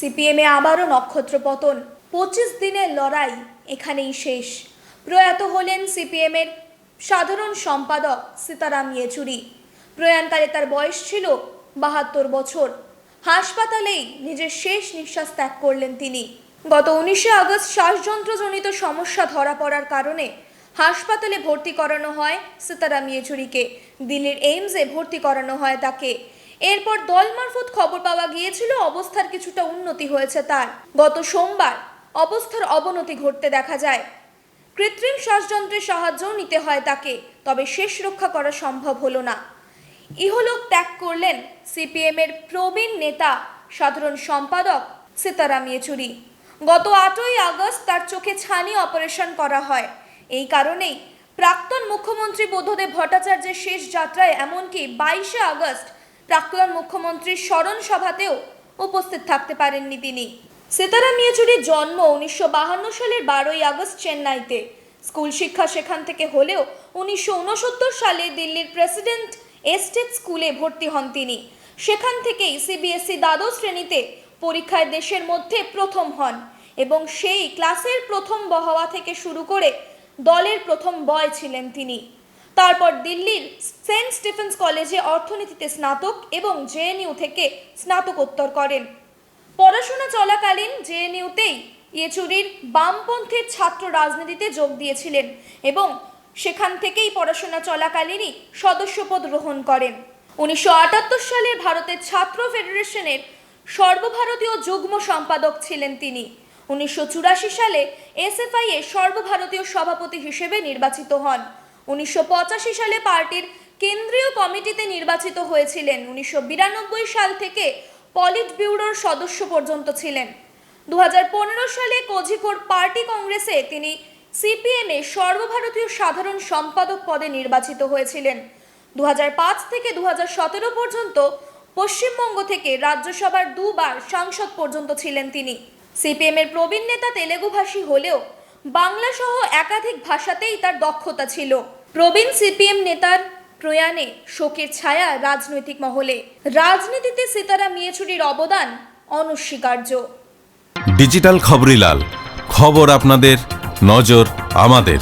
সিপিএমে আবারও নক্ষত্র পতন। পঁচিশ দিনের লড়াই এখানেই শেষ। প্রয়াত হলেন সিপিএমের সাধারণ সম্পাদক সীতারাম ইয়েচুরি। প্রয়াণকালে তার বয়স ছিল বাহাত্তর বছর। হাসপাতালেই নিজের শেষ নিঃশ্বাস ত্যাগ করলেন তিনি। গত উনিশে আগস্ট শ্বাসযন্ত্রজনিত সমস্যা ধরা পড়ার কারণে হাসপাতালে ভর্তি করানো হয় সীতারাম ইয়েচুরিকে। দিল্লির এইমসে ভর্তি করানো হয় তাকে। এরপর দল মারফত খবর পাওয়া গিয়েছিল, অবস্থার কিছুটা উন্নতি হয়েছে তার। গত সোমবার অবস্থার অবনতি ঘটতে দেখা যায়। কৃত্রিম শ্বাসযন্ত্রের সাহায্যও নিতে হয় তাকে, তবে শেষ রক্ষা করা সম্ভব হলো না। ইহলোক ত্যাগ করলেন সিপিএমের প্রবীণ নেতা, সাধারণ সম্পাদক সীতারাম ইয়েচুরি। গত আটই আগস্ট তার চোখে ছানি অপারেশন করা হয়। এই কারণেই প্রাক্তন মুখ্যমন্ত্রী বোধদেব ভট্টাচার্যের শেষ যাত্রায় এমনকি বাইশে আগস্ট প্রাক্তন মুখ্যমন্ত্রীর স্মরণ সভাতেও উপস্থিত থাকতে পারেননি তিনি। সীতারাম ইয়েচুরির জন্ম উনিশশো সালের বারোই আগস্ট চেন্নাইতে। স্কুল শিক্ষা সেখান থেকে হলেও উনিশশো উনসত্তর সালে দিল্লির প্রেসিডেন্ট এস্টেট স্কুলে ভর্তি হন তিনি। সেখান থেকেই সিবিএসই দ্বাদশ শ্রেণীতে পরীক্ষায় দেশের মধ্যে প্রথম হন এবং সেই ক্লাসের প্রথম হওয়া থেকে শুরু করে দলের প্রথম বয় ছিলেন তিনি। তারপর দিল্লির সেন্ট স্টিফেন্স কলেজে অর্থনীতিতে স্নাতক এবং জেএনইউ থেকে স্নাতকোত্তর করেন। পড়াশোনা চলাকালীন জেএনইউতেই ইয়েচুরির বামপন্থীর ছাত্র রাজনীতিতে যোগ দিয়েছিলেন এবং সেখান থেকেই পড়াশোনা চলাকালীনই সদস্যপদ গ্রহণ করেন। উনিশশো আটাত্তর সালে ভারতের ছাত্র ফেডারেশনের সর্বভারতীয় যুগ্ম সম্পাদক ছিলেন তিনি। উনিশশো চুরাশি সালে এসএফআই এর সর্বভারতীয় সভাপতি হিসেবে নির্বাচিত হন। উনিশশো পঁচাশি সালে পার্টির কেন্দ্রীয় কমিটিতে নির্বাচিত হয়েছিলেন। উনিশশো বিরানব্বই সাল থেকে পলিট ব্যুরোর সদস্য পর্যন্ত ছিলেন। দুহাজার পনেরো সালে কোঝিকোড পার্টি কংগ্রেসে তিনি সিপিএম সর্বভারতীয় সাধারণ সম্পাদক পদে নির্বাচিত হয়েছিলেন। দু হাজার পাঁচ থেকে দু হাজার সতেরো পর্যন্ত পশ্চিমবঙ্গ থেকে রাজ্যসভার দুবার সাংসদ পর্যন্ত ছিলেন তিনি। সিপিএমের প্রবীণ নেতা তেলেগুভাষী হলেও বাংলা সহ একাধিক ভাষাতেই তার দক্ষতা ছিল। প্রবীণ সিপিএম নেতার প্রয়াণে শোকের ছায়া রাজনৈতিক মহলে। রাজনীতিতে সীতারাম মিয়েচুরির অবদান অনস্বীকার্য। ডিজিটাল খবরিলাল খবর আপনাদের, নজর আমাদের।